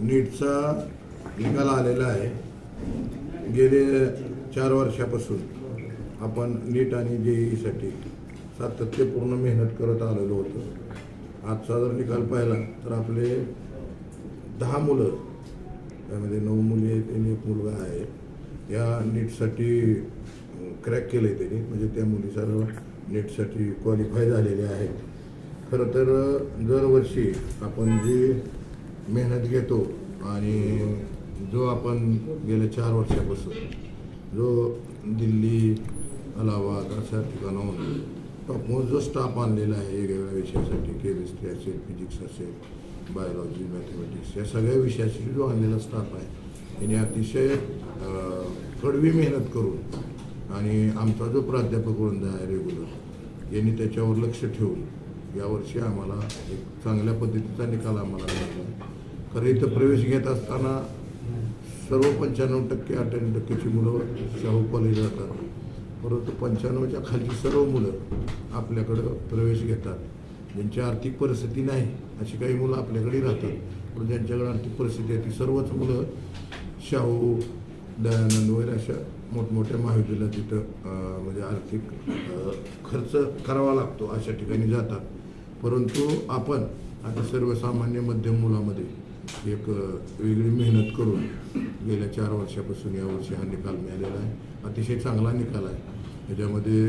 नीटचा निकाल आलेला आहे. गेले चार वर्षापासून आपण नीट आणि जेईसाठी सातत्यपूर्ण मेहनत करत आलेलो होतो. आजचा जर निकाल पाहिला तर आपले दहा मुलं त्यामध्ये नऊ मुली आहेत आणि एक मुलगा आहे. या नीटसाठी क्रॅक केलं आहे त्यांनी म्हणजे त्या मुली सर्व नीटसाठी क्वालिफाय झालेले आहेत. खरं तर दरवर्षी आपण जी मेहनत घेतो आणि जो आपण गेल्या चार वर्षापासून जो दिल्ली अलाहाबाद अशा ठिकाणाहून टॉपमोस्ट जो स्टाफ आणलेला आहे वेगवेगळ्या विषयासाठी केमिस्ट्री असेल फिजिक्स असेल बायोलॉजी मॅथमॅटिक्स या सगळ्या विषयासाठी जो आणलेला स्टाफ आहे याने अतिशय कडवी मेहनत करून आणि आमचा जो प्राध्यापक वृंद आहे रेग्युलर यांनी त्याच्यावर लक्ष ठेवून यावर्षी आम्हाला एक चांगल्या पद्धतीचा निकाल आम्हाला मिळाला. कारण इथं प्रवेश घेत असताना सर्व पंच्याण्णव टक्के अठ्ठ्याण्णव टक्केची मुलं शाहू कॉलेज जातात. परंतु पंच्याण्णवच्या खालची सर्व मुलं आपल्याकडं प्रवेश घेतात. ज्यांची आर्थिक परिस्थिती नाही अशी काही मुलं आपल्याकडे राहतात. पण ज्यांच्याकडे आर्थिक परिस्थिती आहे ती सर्वच मुलं शाहू दयानंद वगैरे अशा मोठमोठ्या महाविद्यालयात तिथं म्हणजे आर्थिक खर्च करावा लागतो अशा ठिकाणी जातात. परंतु आपण आता सर्वसामान्य मध्यम मुलामध्ये एक वेगळी मेहनत करून गेल्या चार वर्षापासून यावर्षी हा निकाल मिळालेला आहे. अतिशय चांगला निकाल आहे. त्याच्यामध्ये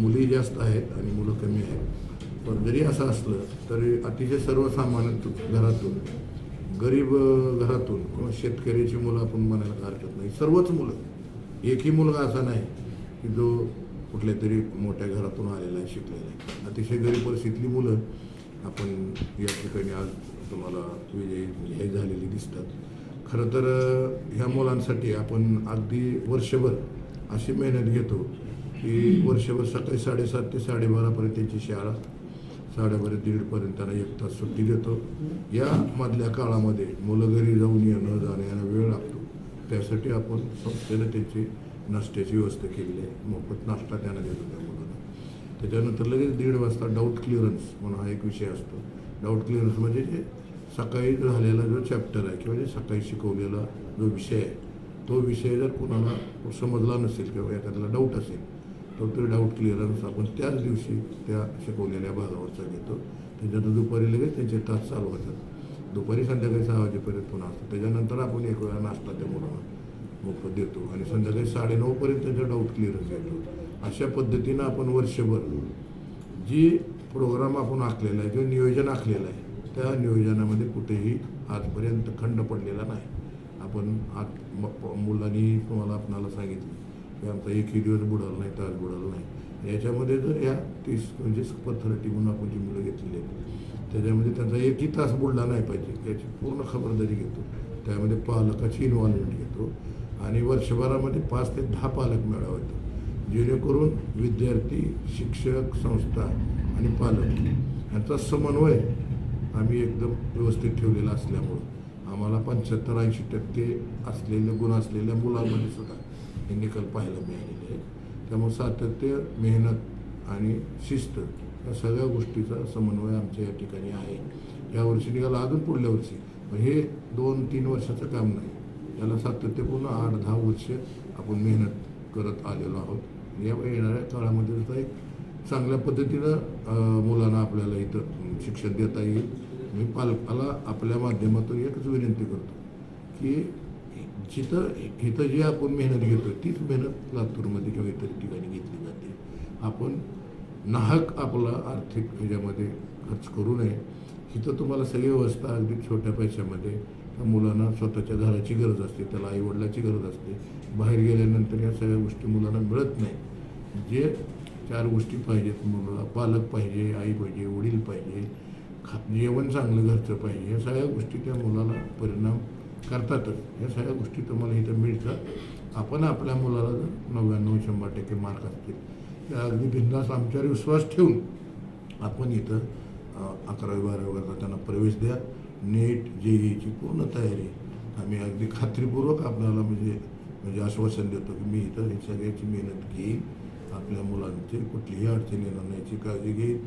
मुली जास्त आहेत आणि मुलं कमी आहेत. पण जरी असं असलं तरी अतिशय सर्वसामान्य घरातून गरीब घरातून किंवा शेतकऱ्याची मुलं आपण म्हणायला हरकत नाही. सर्वच मुलं. एकही मुलगा असा नाही की जो कुठल्या तरी मोठ्या घरातून आलेला आहे शिकलेला आहे. अतिशय गरीब परिस्थितीतली मुलं आपण या ठिकाणी आज तुम्हाला विजयी हे झालेली दिसतात. खरं तर ह्या मुलांसाठी आपण अगदी वर्षभर अशी मेहनत घेतो की वर्षभर सकाळी साडेसात ते साडेबारापर्यंत त्यांची शाळा साडेबारा दीडपर्यंत त्यांना एक तास सुट्टी देतो. या मधल्या काळामध्ये मुलं घरी जाऊन येणं जाणं यांना वेळ लागतो. त्यासाठी आपण संस्थेनं त्यांची नाश्त्याची व्यवस्था केलेली आहे. मोफत नाश्ता त्यांना देतो त्यामुळे. त्याच्यानंतर लगेच दीड वाजता डाऊट क्लिअरन्स म्हणून हा एक विषय असतो. डाऊट क्लिअरन्स म्हणजे जे सकाळी झालेला जो चॅप्टर आहे किंवा जे सकाळी शिकवलेला जो विषय आहे तो विषय जर कोणाला समजला नसेल किंवा एखाद्याला डाऊट असेल तर तो डाऊट क्लिअरन्स आपण त्याच दिवशी त्या शिकवलेल्या भागावरचा घेतो. त्याच्यानंतर दुपारी लगेच त्यांचे तास चालू होतात. दुपारी संध्याकाळी सहा वाजेपर्यंत पुन्हा असतो. त्याच्यानंतर आपण एक वेळा नाश्ता त्या मुलांना मोफत देतो आणि संध्याकाळी साडेनऊपर्यंत त्यांचा डाऊट क्लिअरन्स घेतो अशा पद्धतीनं आपण वर्षभर जी प्रोग्राम आपण आखलेला आहे जो नियोजन आखलेलं आहे त्या नियोजनामध्ये कुठेही आजपर्यंत खंड पडलेला नाही. आपण आत मुलांनी तुम्हाला आपणाला सांगितलं की आमचा एकही दिवस बुडाला नाही तास बुडाला नाही. याच्यामध्ये जर या तीस म्हणजे थर्टी म्हणून आपण जी मुलं घेतलेली आहेत त्याच्यामध्ये त्यांचा एकही तास बुडला नाही पाहिजे याची पूर्ण खबरदारी घेतो. त्यामध्ये पालकाची इन्व्हॉल्वमेंट घेतो. आणि वर्षभरामध्ये पाच ते दहा पालक मेळावा येतो जेणेकरून विद्यार्थी शिक्षक संस्था आणि पालक यांचा समन्वय आम्ही एकदम व्यवस्थित ठेवलेला असल्यामुळं. आम्हाला पंच्याहत्तर ऐंशी टक्के असलेले गुण असलेल्या मुलांमध्ये सुद्धा हे निकाल पाहायला मिळालेले आहेत. त्यामुळे सातत्य मेहनत आणि शिस्त या सगळ्या गोष्टीचा समन्वय आमच्या या ठिकाणी आहे. या वर्षी निघाला अजून पुढल्या वर्षी. पण हे दोन तीन वर्षाचं काम नाही. याला सातत्यपूर्ण आठ दहा वर्ष आपण मेहनत करत आलेलो आहोत. या येणाऱ्या काळामध्ये सुद्धा एक चांगल्या पद्धतीनं मुलांना आपल्याला इथं शिक्षण देता येईल. मी पालकाला आपल्या माध्यमातून एकच विनंती करतो की जिथं इथं जी आपण मेहनत घेतो तीच मेहनत लातूरमध्ये किंवा इतर ठिकाणी घेतली जाते. आपण नाहक आपला आर्थिक ह्याच्यामध्ये खर्च करू नये. इथं तुम्हाला सगळी व्यवस्था अगदी छोट्या पैशामध्ये मुलांना स्वतःच्या घराची गरज असते त्याला आईवडिलाची गरज असते. बाहेर गेल्यानंतर या सगळ्या गोष्टी मुलांना मिळत नाही. जे चार गोष्टी पाहिजेत मुलाला पालक पाहिजे आई पाहिजे वडील पाहिजे खा जेवण चांगलं घरचं पाहिजे या सगळ्या गोष्टी त्या मुलाला परिणाम करतातच. या सगळ्या गोष्टी तुम्हाला इथं मिळतात. आपण आपल्या मुलाला जर नव्याण्णव शंभर टक्के मार्क असतील त्या अगदी बिंदास आमच्यावर विश्वास ठेवून आपण इथं अकरावी बारावी वर्गात त्यांना प्रवेश द्या. नेट जेईची पूर्ण तयारी. आम्ही अगदी खात्रीपूर्वक आपल्याला म्हणजे म्हणजे आश्वासन देतो की मी इथं ही सगळ्याची मेहनत घेईन आपल्या मुलांची कुठलीही अडचण येणार नाही याची काळजी घेईन.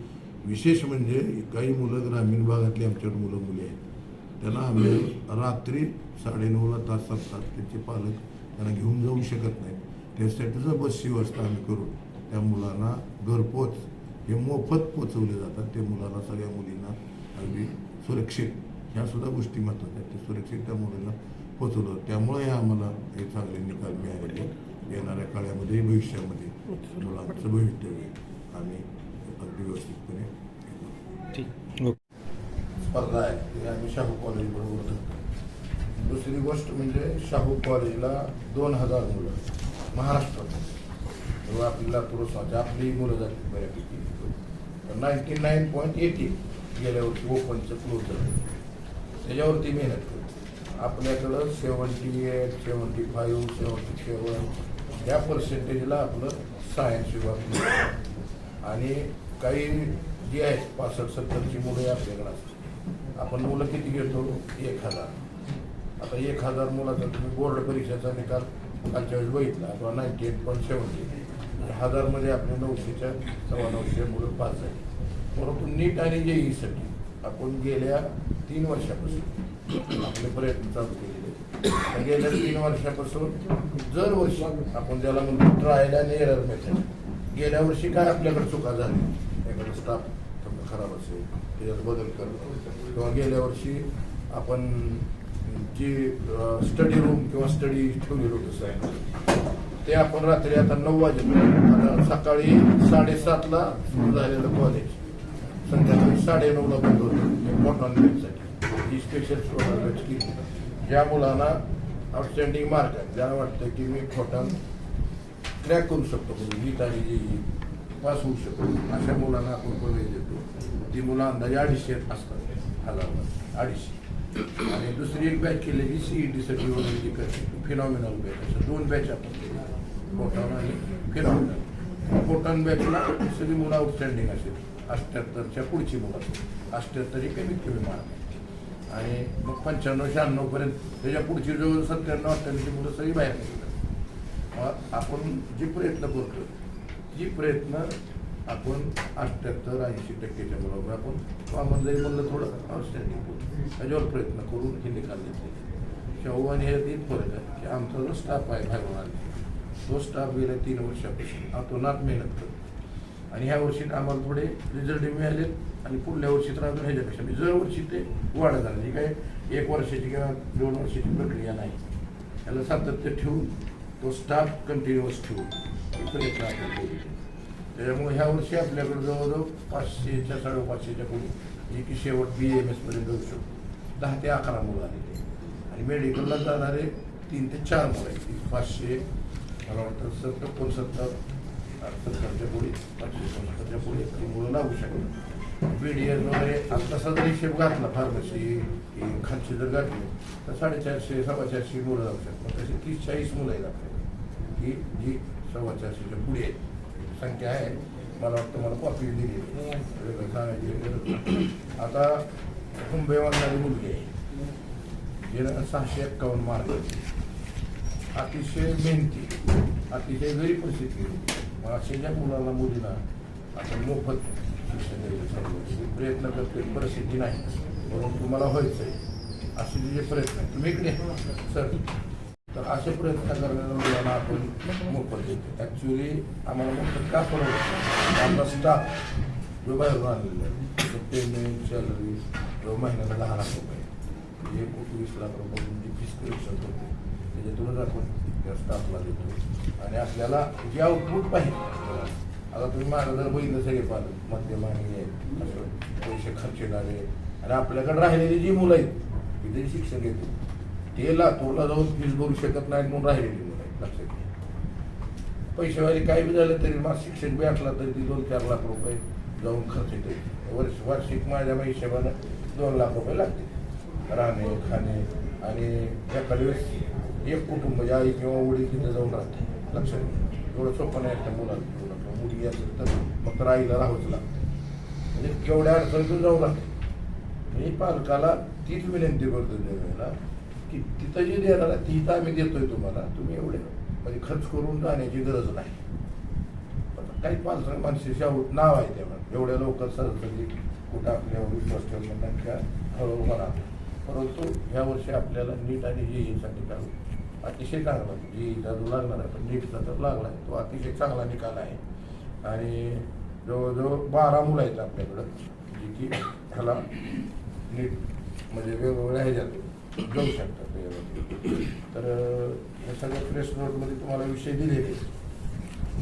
विशेष म्हणजे काही मुलं ग्रामीण भागातली आमच्याकडे मुलं मुली आहेत. त्यांना आम्ही रात्री साडेनऊला तास तास त्यांचे पालक त्यांना घेऊन जाऊ शकत नाही त्यासाठीचा बसची व्यवस्था आम्ही करू त्या मुलांना घरपोच हे मोफत पोचवले जातात. ते मुलांना सगळ्या मुलींना अगदी सुरक्षित ह्या सुद्धा गोष्टी महत्त्वाच्या आहेत. ते सुरक्षित त्या मुलींना पोचवलं त्यामुळे आम्हाला हे चांगले निकाल मिळालेले. येणाऱ्या काळामध्ये भविष्यामध्ये मुलांचं भवितव्य आम्ही अगदी व्यवस्थितपणे स्पर्धा आहे. ती आम्ही शाहू कॉलेज बरोबर धरतो दुसरी गोष्ट म्हणजे शाहू कॉलेजला दोन हजार मुलं महाराष्ट्रात जेव्हा आपल्याला पुरस्कार आपली मुलं जातील बऱ्यापैकी. नाईन्टी नाईन पॉईंट एटी गेल्या वर्षी ओपनचं क्लोज झालं. त्याच्यावरती मेहनत करतो आपल्याकडं seventy eight seventy five seventy seven या पर्सेंटेजला आपलं सायन्स विभाग आणि काही जी आहेत पासष्ट सत्तरची मुलं आपल्याकडं असतात. आपण मुलं किती घेतो? एक हजार. आता एक हजार मुलाचा तुम्ही बोर्ड परीक्षेचा निकाल कालच्या वेळेस बघितला किंवा नाईन्टी एट पॉईंट सेवन्टी हजारमध्ये आपले नऊशेच्या सव्वा नऊशे मुलं पास झाली. परंतु नीट आणि जे ईसाठी आपण गेल्या तीन वर्षापासून आपले प्रयत्न चालू केलेले गेल्या तीन वर्षापासून दर वर्षी आपण ज्याला म्हणतो ट्रायल आणि एरर मेथड गेल्या वर्षी काय आपल्याकडे चुका झाली एखादा स्टाफ समजा खराब असेल त्याच्यात बदल करणं किंवा गेल्या वर्षी आपण जी स्टडी रूम किंवा स्टडी ठेवलेलं होतं आहे ते आपण रात्री आता नऊ वाजेपर्यंत आता सकाळी साडेसातला सुरू झालेलं कॉलेज संध्याकाळी साडेनऊला बंद होतं. मोठा साठी ही स्पेशल स्टोरेज की ज्या मुलांना आउटस्टँडिंग मार्क आहेत. ज्याला वाटतं की मी खोटा क्रॅक करू शकतो ही तारीख जी पास होऊ शकतो. अशा मुलांना आपण प्रवेश देतो? ती मुलं अंदाजे अडीचशे असतात. हजार अडीचशे. आणि दुसरी एक बॅच केलेली सीईटी साठी वगैरे जी करते फिनॉमिनल बॅच असं दोन बॅच आपण केली. फोटॉन आणि फिनॉमिनल फोटॉन बॅचला सगळी मुलं आउटस्टँडिंग असेल. अठ्ठ्याहत्तरच्या पुढची मुलं. अष्ट्याहत्तर ही कमीत कमी मार्क. आणि मग पंच्याण्णव शहाण्णवपर्यंत त्याच्या पुढची जवळ सत्त्याण्णव अठ्ठ्याण्णवची मुलं सगळी बाहेर निघतात. मग आपण जे प्रयत्न करतो जी प्रयत्न आपण अठ्ठ्याहत्तर ऐंशी टक्केच्या बरोबर आपण कॉमन जरी म्हणलं थोडं आउटस्टँडिंग त्याच्यावर प्रयत्न करून हे निकाल घेतले शाहू आणि हे तीन फरक आहे की आमचा जो स्टाफ आहे बाहेरून आले तो स्टाफ गेल्या तीन वर्षापासून आतोनात मेहनत करतो आणि ह्या वर्षी आम्हाला थोडे रिझल्ट मिळाले आणि पुढल्या वर्षी तर अजून ह्याच्यापेक्षा म्हणजे दरवर्षी ते वाढत झालं जी काय एक वर्षाची किंवा दोन वर्षाची प्रक्रिया नाही. त्याला सातत्य ठेवून तो स्टाफ कंटिन्युअस ठेवून प्रयत्न आपण त्याच्यामुळे ह्या वर्षी आपल्याकडे जवळजवळ पाचशेच्या साडेपाचशेच्या पुढे जे की शेवट बी एम एसपर्यंत जाऊ शकतो. दहा ते अकरा मुलं आलेले आणि मेडिकलला जाणारे तीन ते चार मुलं आहेत. पाचशे मला वाटतं सत्तर एकोणसत्तर सत्तरच्या पुढे पाचशे पुढे ती मुलं लागू शकतात बी डी एस वगैरे आता तसा जर हिशेब घातला फार्मसी खालची जर घातली तर साडेचारशे सव्वा चारशे मुलं जाऊ शकतात तसे तीस चाळीस मुलं आहेत आपल्याला की जी सव्वा चारशेच्या पुढे आहेत संख्या आहे मला वाटतं मला कॉपी दिली वेगळं सांगायची आता कुंभे मुलगी आहे जिनं सहाशे एक्कावन्न मार्क अतिशय मेहनती अतिशय गरीब परिस्थिती होती अशा ज्या मुलाला मुलीला आता मोफत शिक्षण द्यायचं चालू आहे. प्रयत्न करतोय परिस्थिती नाही. म्हणून तुम्हाला व्हायचं आहे असे जे प्रयत्न तुम्ही इकडे सर तर असे प्रयत्न करणाऱ्या मुलांना आपण मोफत देतो. ॲक्च्युली आम्हाला मोफत का परवडतं आमचा स्टाफ जो बाहेरून आणलेला आहे पेमेंट सॅलरी जो महिन्याला दहा लाख रुपये. एक वीस लाख रुपये जी फीस कलेक्शन करतो त्याच्यातूनच आपण त्या स्टाफला देतो आणि आपल्याला जे आउटपुट पाहिजे. आता तुम्ही माझं जर बघितलं सगळे पालक मध्यम आणि पैसे खर्च झाले आणि आपल्याकडे राहिलेली जी मुलं आहेत ती ते शिक्षण घेतो. ते लातूरला जाऊन फीस भरू शकत नाहीत म्हणून राहिलेली मुलं आहेत लक्षात घ्या. पैसेवाली काय बी झालं तरी मग शिक्षण बी असला तरी ती दोन चार लाख रुपये जाऊन खर्च येते वर्ष वार्षिक माझ्या हिशोबानं दोन लाख रुपये लागते राहणे खाणे आणि त्या कलवेस एक कुटुंब ज्या आई किंवा वडील तिथं जाऊन राहते. लक्षात घ्या एवढं सोपं नाही त्या मुलाला. मुली मुलगी असेल तर मग तर आईला राहावंच लागतं. म्हणजे केवढ्या अडचणीतून जाऊन राहते. मी पालकाला तीच विनंती करतो देवेला की तिथं जे देणार आहे ती आम्ही देतोय तुम्हाला. तुम्ही एवढे म्हणजे खर्च करून जाण्याची गरज नाही. पण काही पालक माणसे शाहूत नाव आहे तेव्हा. एवढ्या लवकर सहजसहजी कुठं आपल्यावर विश्वास ठेवण्यापेक्षा हळूहळू म्हणा. परंतु ह्या वर्षी आपल्याला नीट आणि जे जेईसाठी काढू अतिशय चांगला म्हणजे जी जो लागणार आहे पण नीटचा तर लागला आहे तो अतिशय चांगला निकाल आहे. आणि जवळजवळ बारा मुलं आहेत आपल्याकडं जी की ह्याला नीट म्हणजे वेगवेगळ्या ह्याच्यात जाऊ शकतात वेगवेगळे तर ह्या हे सगळ्या प्रेस नोटमध्ये तुम्हाला विषय दिलेले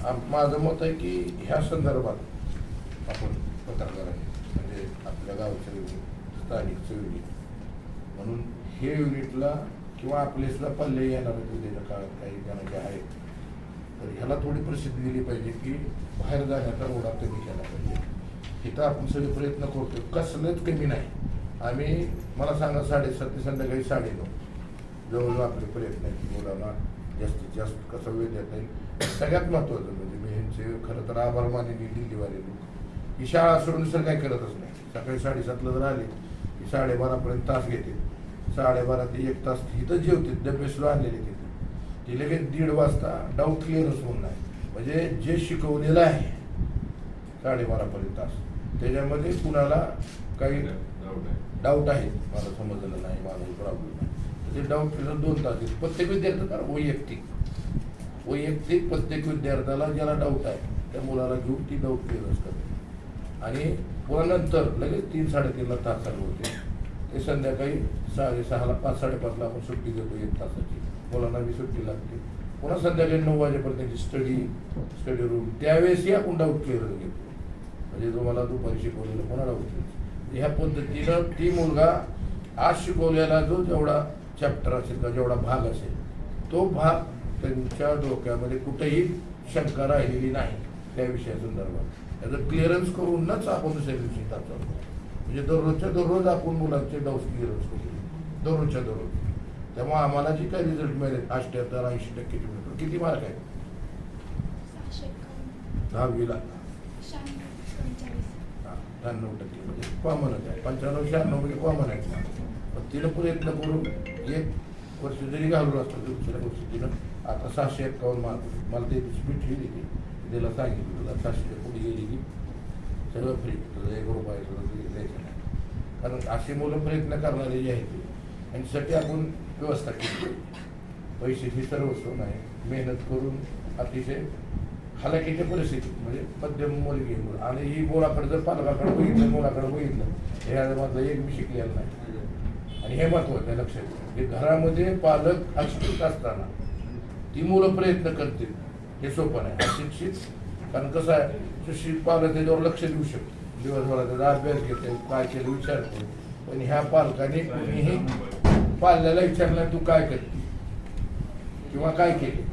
आम- माझं मत आहे की ह्या संदर्भात आपण पत्रकारांनी म्हणजे आपल्या गावच्या युनिट स्थानिक युनिट म्हणून हे युनिटला किंवा आपले सुद्धा पल्ले येणार आहेत उद्याच्या काळात काही जणांचे आहेत तर ह्याला थोडी प्रसिद्धी दिली पाहिजे की बाहेर जाण्याचा रोडा कमी केला पाहिजे. इथं आपण सगळे प्रयत्न करतो कसलंच कमी नाही. आम्ही मला सांगा साडेसात ते संध्याकाळी साडेनऊ जवळजवळ आपले प्रयत्न आहेत की मुलांना जास्तीत जास्त कसा वेळ देता येईल. सगळ्यात महत्त्वाचं म्हणजे मी ह्यांचे खरं तर आभार मानेनी दिल्लीवाले लोक. ही शाळा सोडून सर काही करतच नाही. सकाळी साडेसातला जर आले की साडेबारापर्यंत तास घेते साडेबारा ते एक तास इथं जेवते डबे सुद्धा आणलेले तिथे. ते लगेच दीड वाजता डाऊट क्लिअरच होऊन नाही म्हणजे जे शिकवलेलं आहे साडेबारापर्यंत तास. त्याच्यामध्ये कुणाला काही डाऊट आहे. मला समजलं नाही मला प्रॉब्लेम नाही. ते डाऊट क्लिअर दोन तास आहेत. प्रत्येक विद्यार्थी करा वैयक्तिक. वैयक्तिक प्रत्येक विद्यार्थ्याला ज्याला डाऊट आहे त्या मुलाला घेऊन ती डाऊट क्लिअरच करते. आणि पुन्हा नंतर लगेच तीन साडेतीनला तास चालू होते. ते संध्याकाळी साडेसहाला पाच साडेपाचला आपण सुट्टी देतो एक तासाची. मुलांना बी सुट्टी लागते. पुन्हा संध्याकाळी नऊ वाजेपर्यंत त्यांची स्टडी स्टडी रूम त्यावेळेसही आपण डाऊट क्लिअर घेतो. म्हणजे तुम्हाला दुपारी शिकवलेलं पुन्हा डाऊट क्लिअर ह्या पद्धतीनं ती मुलगा आज शिकवलेला जो जेवढा चॅप्टर असेल का जेवढा भाग असेल तो भाग त्यांच्या डोक्यामध्ये कुठेही शंका राहिलेली नाही. त्या विषयासंदर्भात. त्याचं क्लिअरन्स करूनच आपण दुसऱ्या दिवशी टाकतो म्हणजे दररोजच्या दररोज आपण मुलांचे डाऊट क्लिअरन्स करू दररोजच्या दररोज. त्यामुळे आम्हाला जे काही रिझल्ट मिळेल अठ्ठ्याहत्तर ऐंशी टक्के किती मार्क आहेत? सहाशे एकावन्न. दहावीला. शहाण्णव टक्के. म्हणजे कॉमनच आहे. पंच्याण्णव शहाण्णव म्हणजे कॉमन आहे. पण तिनं प्रयत्न करून एक वर्ष जरी घालून असतं दुसऱ्या वर्षी तिनं आता सहाशे एक्कावन्न मार्क. मला ते स्पीट ठेवली ती तिला सांगितलं तुला सहाशेच्या पुढे गेली की सगळं फ्री तुझं एक रुपये द्यायचं नाही. कारण अशी मुलं प्रयत्न करणारे जे आहेत त्यांच्यासाठी आपण व्यवस्था केली. पैसे ही सर्वस्व नाही. मेहनत करून अतिशय हलाखीच्या परिस्थितीत म्हणजे मध्यम मुलगी मुलं. आणि ही मुलाकडे जर पालकाकडे बघितलं मुलाकडे बघितलं माझं एक मी शिकलेलं नाही. आणि हे महत्वाचं आहे लक्षात की घरामध्ये पालक अशिक्षित असताना ती मुलं प्रयत्न करतील हे सोपं नाही. अशिक्षित कारण कसं आहे सुशिक्षित पालक त्याच्यावर लक्ष देऊ शकतो. दिवसभराचा अभ्यास घेते काय केलं विचारते. पण ह्या पालकाने कोणीही पाल्याला विचारलं तू काय करते? किंवा काय केले?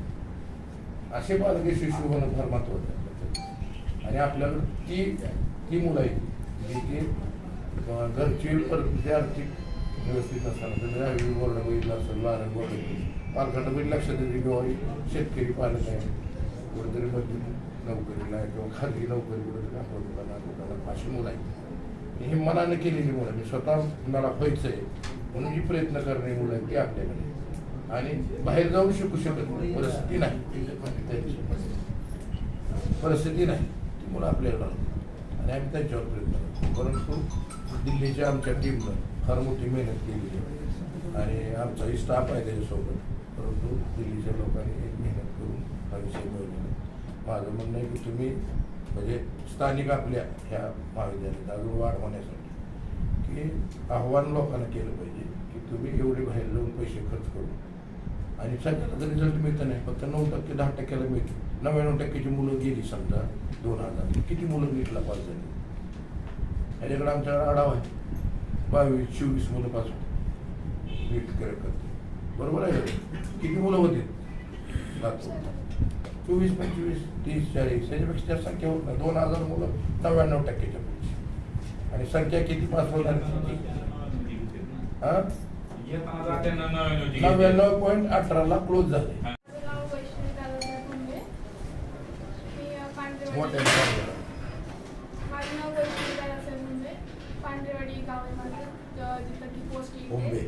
असे पालक शिशू होणं फार महत्वाचं आणि आपल्याकडं ती ती मुलं आहेत जी ती घरची परिस्थिती आर्थिक व्यवस्थित असताना तर दहावी बोर्ड बघितलं असेल लहान बोर्ड पालकांना बी लक्षात येते की शेतकरी पालक आहे कुठेतरी मधली नोकरीला किंवा खाजगी नोकरी आपण मुलांना दुकानात अशी मुलं आहेत हे मनानं केलेली मुलं मी स्वतः मला व्हायचं आहे म्हणून जी प्रयत्न करणारी मुलं आहेत ती आपल्याकडे. आणि बाहेर जाऊ शकू शकत नाही. परिस्थिती नाही. त्यांची. परिस्थिती नाही. ती मुलं आपल्याकडे आणि आम्ही त्यांच्यावर प्रयत्न करतो. परंतु दिल्लीच्या आमच्या टीमनं फार मोठी मेहनत केलेली आहे. आणि आमचाही स्टाफ आहे त्याच्यासोबत. परंतु दिल्लीच्या लोकांनी एक मेहनत करून हा विषय मिळवलेला आहे. माझं म्हणणं आहे की तुम्ही म्हणजे स्थानिक आपल्या ह्या महाविद्यालयात अजून वाढ होण्यासाठी की आव्हान लोकांना केलं पाहिजे की तुम्ही एवढे बाहेर लावून पैसे खर्च करू. आणि सगळ्याचा रिझल्ट मिळतं नाही फक्त नऊ टक्के दहा टक्क्याला मिळतो. नव्याण्णव टक्क्याची मुलं गेली समजा दोन हजार किती मुलं नीटला पास झाली? याच्याकडे आमच्याकडे आढावा आहे. बावीस चोवीस मुलं पास होते. नीट करेक्ट करते. बरोबर आहे किती मुलं होते. चोवीस पंचवीस तीस चाळीस त्याच्यापेक्षा जास्त संख्या होत नाही. दोन हजार मुलं नव्याण्णव टक्क्याच्या आणि संख्या किती पास होणार? हा? नव्याण्णव पॉईंट अठराला क्लोज झाले माझं नाव वैष्णवी दादासाहेब मुंडे मी अ, पांढरेवाडी मोठ्या मुलांना. माझं नाव वैष्णवी दादासाहेब मुंडे पांढरेवाडी गाव आहे माझं ज- जिथं की पोस्ट मुंबई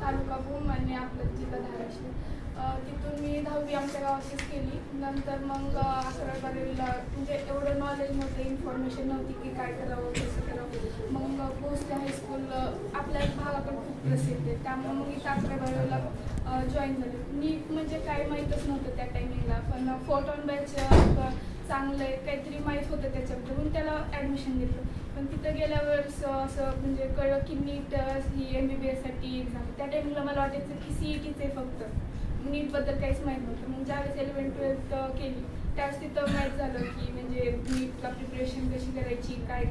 तालुका भूम आणि आपलं जिल्हा धाराशिव अ, तिथून मी दहावी आमच्या केली. नंतर मग अकरा बारावीला म्हणजे एवढं नॉलेज नव्हतं इन्फॉर्मेशन नव्हती की काय करावं कसं करावं. मग पोस्ट हायस्कूल आपल्या भागाकडे खूप प्रसिद्ध आहे. त्यामुळे मग इथं अकरा बारावीला जॉईन झाले. नीट म्हणजे काय माहीतच नव्हतं त्या टायमिंगला पण फोटोन बॅच चांगलं आहे. काहीतरी माहीत होतं त्याच्याबद्दल म्हणून त्याला ॲडमिशन घेतलं. पण तिथं गेल्यावर असं म्हणजे कळलं की नीट ही एम बी बी एससाठी एक्झाम त्या टायमिंगला मला वाटायचं की सी ई टीच आहे फक्त. नीटबद्दल काहीच माहीत नव्हतं. मग ज्यावेळेस इलेवन ट्वेल्थ केली त्यावेळेस तिथं माहीत झालं की म्हणजे नीटला प्रिपरेशन कशी करायची काय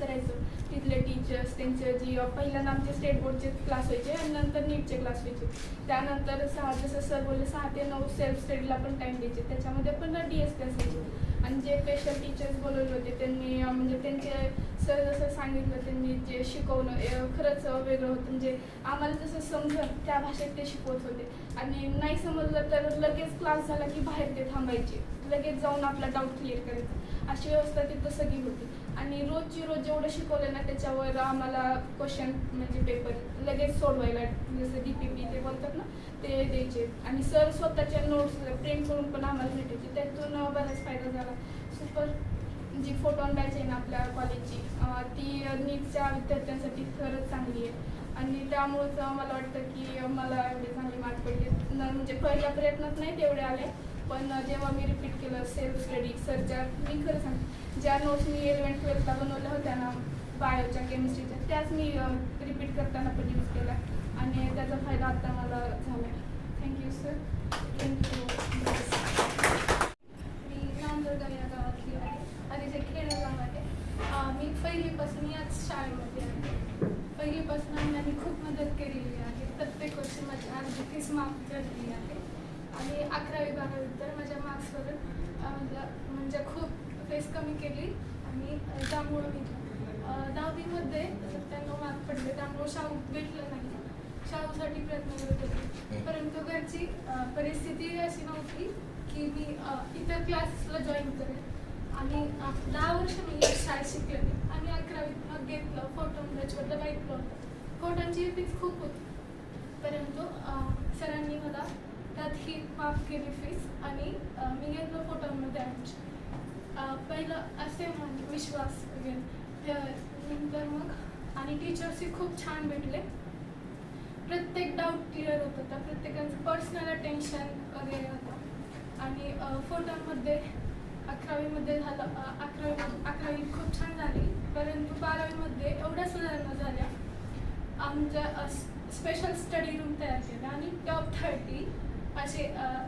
करायचं. तिथले टीचर्स त्यांचे जी पहिल्यांदा आमचे स्टेट बोर्डचे क्लास व्हायचे आणि नंतर नीटचे क्लास व्हायचे. त्यानंतर सहा जसं सर बोलले सहा ते नऊ सेल्फ स्टडीला पण टाईम द्यायचे. त्याच्यामध्ये पण डी एस क्लास व्हायचे आणि जे स्पेशल टीचर्स बोलवले होते त्यांनी म्हणजे त्यांचे सर जसं सांगितलं त्यांनी जे शिकवणं खरंच वेगळं होतं. म्हणजे आम्हाला जसं समजलं त्या भाषेत ते शिकवत होते. आणि नाही समजलं तर लगेच क्लास झाला की बाहेर ते थांबायचे. लगेच जाऊन आपला डाऊट क्लिअर करायचा. अशी व्यवस्था तिथं सगळी होती. आणि रोजची रोज जेवढं शिकवलं ना त्याच्यावर आम्हाला क्वेश्चन म्हणजे पेपर लगेच सोडवायला जसं डी पी पी ते बोलतात ना ते द्यायचे. आणि सर स्वतःच्या नोट्स प्रिंट करून पण आम्हाला भेटायचे. त्यातून बराच फायदा झाला. सुपर जी फोटोन बॅच आहे ना आपल्या कॉलेजची ती नीटच्या विद्यार्थ्यांसाठी खरंच चांगली आहे. आणि त्यामुळंच मला वाटतं की मला एवढे चांगले मार्क पडले. न- म्हणजे पहिल्या प्रयत्नात नाही तेवढे आले पण जेव्हा मी रिपीट केलं सेल्फ स्टडी सरच्या मी खरं सांगते ज्या नोट्स मी इलेवन ट्वेल्थला बनवल्या होत्या ना बायोच्या केमिस्ट्रीच्या त्याच मी रिपीट करताना पण यूज केल्या. आणि त्याचा फायदा आता मला झाला thank you sir thank you मी नांदुर्गा या गावातली आहे. आणि जे खेडं आहे मी पहिलीपासून याच शाळेमध्ये आहे. पहिलीपासून आम्ही खूप मदत केलेली आहे. प्रत्येक वर्षी माझी अर्धी तीस मार्क झालेली आहे. आणि अकरावी बारावी तर माझ्या मार्क्सवरून म्हणजे- म्हणजे खूप फीस कमी केली आणि त्यामुळं मी दहावीमध्ये सत्त्याण्णव मार्क पडले. त्यामुळं शाहू भेटलं नाही. शाहूसाठी प्रयत्न करत होते. परंतु घरची परिस्थिती अशी नव्हती की मी इतर क्लासेसला जॉईन करेन. आणि दहा वर्ष मी शाळेत शिकले आणि अकरावीत मग घेतलं. फोटोन बॅचबद्दल ऐकलं होतं. फोटोंची फीस खूप होती. परंतु सरांनी मला त्यात ही माफ केली फीस आणि मी घेतलं फोटोमध्ये ॲडमिशन पहिलं असे म्हणजे विश्वास वगैरे नंतर मग आणि टीचर्सही खूप छान भेटले. प्रत्येक डाऊट क्लिअर होत होता प्रत्येकाचं पर्सनल अटेन्शन वगैरे होतं. आणि फोटोमध्ये अकरावीमध्ये झालं अकरावी अकरावी खूप छान झाली परंतु बारावीमध्ये एवढ्या सुधारणा झाल्या. आमच्या स्पेशल स्टडी रूम तयार केला आणि टॉप थर्टी असे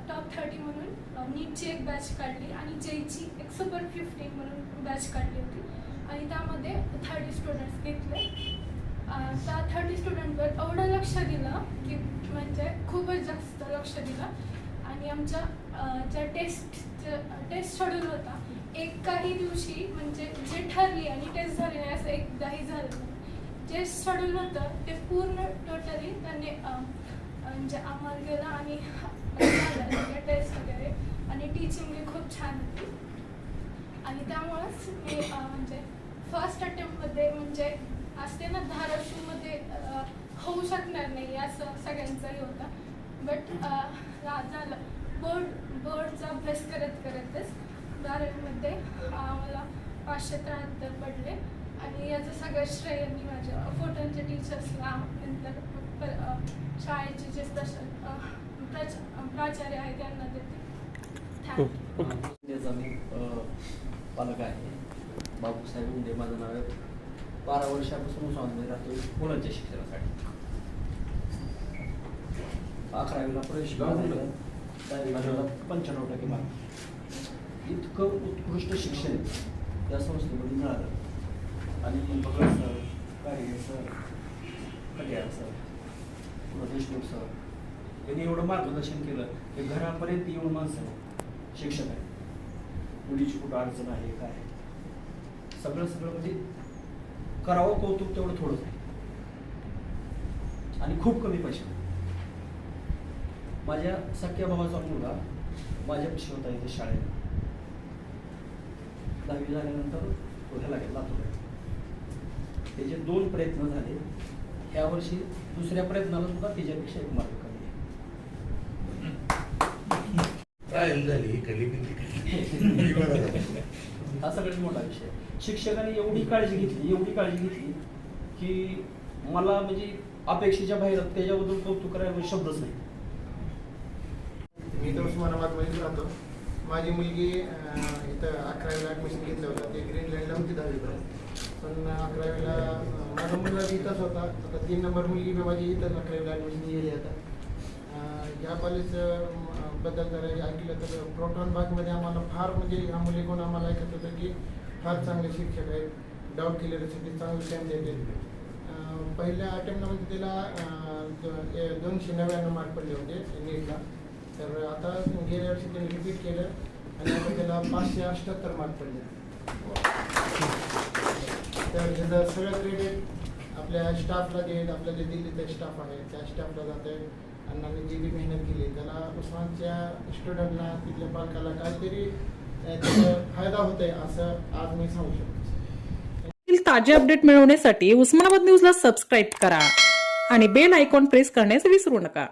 टॉप थर्टी म्हणून नीटची एक बॅच काढली आणि जेईची एक सुपर फिफ्टीन म्हणून बॅच काढली होती. आणि त्यामध्ये थर्टी स्टुडंट्स घेतले. त्या थर्टी स्टुडंटवर एवढं लक्ष दिलं की म्हणजे खूपच जास्त लक्ष दिलं. आणि आमच्या ज्या टेस्ट टेस्ट शेड्यूल होता एकाही दिवशी म्हणजे जे ठरली आणि टेस्ट झाली नाही असं एकदाही झालं जे शेड्यूल होतं ते पूर्ण टोटली त्यांनी म्हणजे आम्हाला गेलं आणि टेस्ट वगैरे आणि टीचिंग खूप छान होती. आणि त्यामुळंच मी म्हणजे फर्स्ट अटेम्प्टमध्ये म्हणजे असते ना धाराशिवमध्ये होऊ शकणार नाही असं सगळ्यांचंही होतं. बट झालं बोर्ड बोर्डचा अभ्यास करत करतच धारावीमध्ये मला पाचशे त्र्याहत्तर पडले आणि याचं सगळं म्हणजे, श्रेय म्हणजे, मी माझ्या फोटोंच्या टीचर्सला नंतर पर- शाळेचे जे स्पेशल प्राचार्य आहेत त्यांना देते. थँक्यू. त्याचा मी अ, पालक आहे. बाबूसाहेब उंडे माझं नाव आहे. बारा वर्षापासून स्वामी राहतो मुलांच्या शिक्षणासाठी. अकरावीला प्रवेश पंच्याण्णव टक्के मार्क. इतकं उत्कृष्ट शिक्षण या संस्थेमधून मिळालं. आणि Bhagat sir Kale sir Katyal sir Deshmukh sir त्यांनी एवढं मार्गदर्शन केलं की घरापर्यंत येऊन माणसं शिक्षक आहे मुलीची कुठं अडचण आहे काय सगळं सगळं म्हणजे करावं कौतुक तेवढं थोडंच आहे. आणि खूप कमी पैसे. माझ्या सख्या भावाचा मुलगा माझ्यापेक्षा होता इथे शाळेत दहावी झाल्यानंतर ह्याला गेला त्याचे दोन प्रयत्न झाले. यावर्षी दुसऱ्या प्रयत्नाला सुद्धा त्याच्यापेक्षा एक मार्ग कमी आहे ट्रायल झाली? कली बिली हा सगळ्यात मोठा विषय. शिक्षकांनी एवढी काळजी घेतली एवढी काळजी घेतली की मला म्हणजे अपेक्षेच्या बाहेर त्याच्याबद्दल कौतुक करायला शब्दच नाही. मी तर उस्मानाबादमध्येच राहतो. माझी मुलगी इथं अकरावीला ॲडमिशन घेतलं होतं. ते ग्रीनलँडला होती दहावीपर्यंत पण अकरावीला माझा मुलगा इथंच होता. आता तीन नंबर मुलगी माझी इथंच अकरावीला ॲडमिशन गेली आता. या कॉलेज बद्दल जर ऐकलं तर प्रोटॉन बागमध्ये आम्हाला फार म्हणजे ह्या मुलीकडून आम्हाला ऐकत होतं की फार चांगले शिक्षक आहेत. डाऊट क्लिअरसाठी चांगले टाईम देते. पहिल्या अटेम्प्टमध्ये तिला दोनशे नव्याण्णव मार्क पडले होते नीटला तर आता गेल्या वर्षी त्यांनी रिपीट केलं आणि आता त्याला पाचशे अठ्ठ्याहत्तर मार्क पडले. तर त्याचं सगळं क्रेडिट आपल्या स्टाफला देत आपल्या जे दिल्लीचा स्टाफ आहे त्या स्टाफला जाते अण्णांनी जी जी मेहनत केली त्याला उस्मानच्या स्टुडंटला तिथल्या पालकाला काहीतरी अं, त्याचा फायदा होतोय असं आज मी सांगू शकतो. ताजे अपडेट मिळवण्यासाठी उस्मानाबाद न्यूजला सबस्क्राईब करा आणि बेल आयकॉन प्रेस करण्यास विसरू नका.